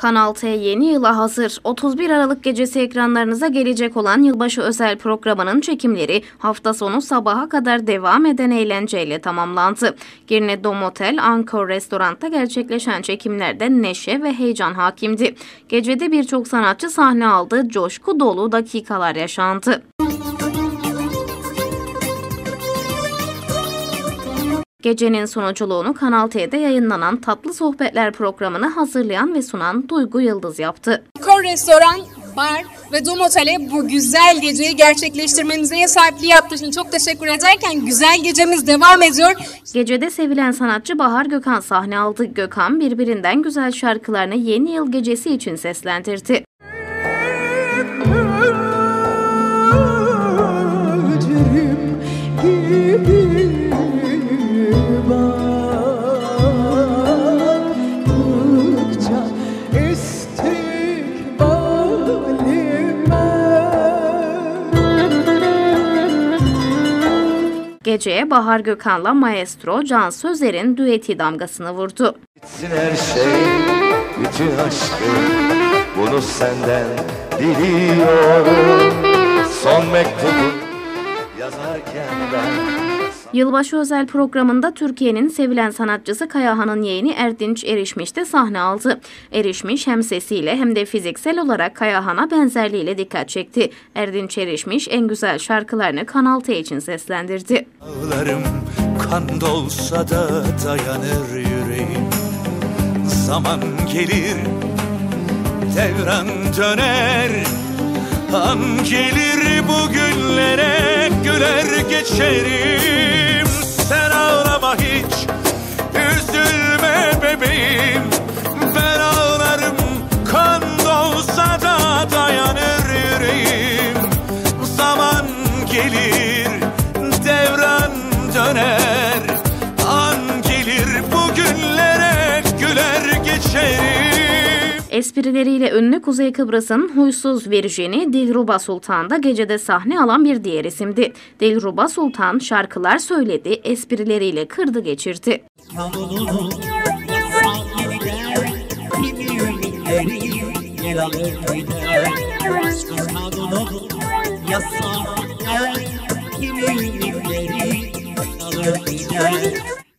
Kanal T yeni yıla hazır. 31 Aralık gecesi ekranlarınıza gelecek olan yılbaşı özel programının çekimleri hafta sonu sabaha kadar devam eden eğlenceyle tamamlandı. Girne Dom Otel, Ankor Restorant'ta gerçekleşen çekimlerde neşe ve heyecan hakimdi. Gecede birçok sanatçı sahne aldı, coşku dolu dakikalar yaşandı. Gecenin sonuculuğunu Kanal T'de yayınlanan Tatlı Sohbetler programını hazırlayan ve sunan Duygu Yıldız yaptı. Kor Restoran, Bar ve Dom Otel'e bu güzel geceyi gerçekleştirmenize ev sahipliği yaptığı için çok teşekkür ederken güzel gecemiz devam ediyor. Gecede sevilen sanatçı Bahar Gökhan sahne aldı. Gökhan birbirinden güzel şarkılarını yeni yıl gecesi için seslendirdi. Geceye Bahar Gökhan'la maestro Can Sözer'in düeti damgasını vurdu. Bitsin her şey, bütün aşkım Bunu senden diliyorum Son mektubu yazarken ben Yılbaşı özel programında Türkiye'nin sevilen sanatçısı Kayahan'ın yeğeni Erdinç Erişmiş de sahne aldı. Erişmiş hem sesiyle hem de fiziksel olarak Kayahan'a benzerliğiyle dikkat çekti. Erdinç Erişmiş en güzel şarkılarını Kanal T için seslendirdi. Ağlarım kan dolsa da dayanır yüreğim Zaman gelir devran döner An gelir bugünlere güler geçerim. Sen ağlama hiç üzülme bebeğim. Ben ağlarım kan dolsa da dayanır yüreğim. Zaman gelir devran döner. An gelir bugünlere güler geçerim Esprileriyle ünlü Kuzey Kıbrıs'ın huysuz virjini Dilruba Sultan da gecede sahne alan bir diğer isimdi. Dilruba Sultan şarkılar söyledi, esprileriyle kırdı geçirdi.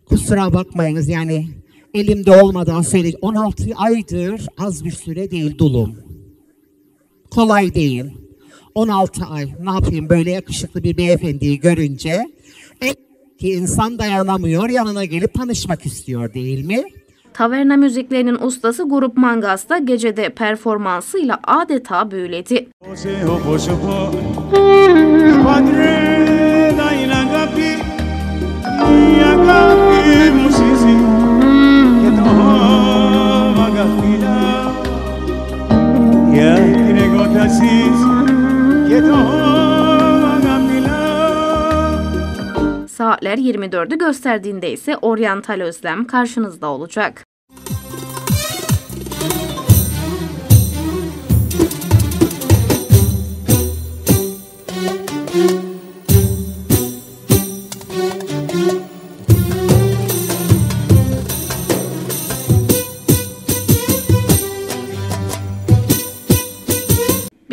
Kusura bakmayınız yani elimde olmadan söyle 16 aydır az bir süre değil dulum. Kolay değil. 16 ay ne yapayım böyle yakışıklı bir beyefendiyi görünce e, ki insan dayanamıyor yanına gelip tanışmak istiyor değil mi? Taverna müziklerinin ustası Grup Mangas da gecede performansıyla adeta büyüledi. Saatler 24'ü gösterdiğinde ise Oriental Özlem karşınızda olacak.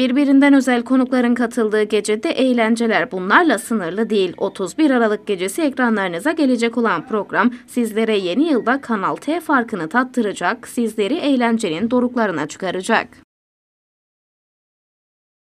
Birbirinden özel konukların katıldığı gecede eğlenceler bunlarla sınırlı değil. 31 Aralık gecesi ekranlarınıza gelecek olan program sizlere yeni yılda Kanal T farkını tattıracak, sizleri eğlencenin doruklarına çıkaracak.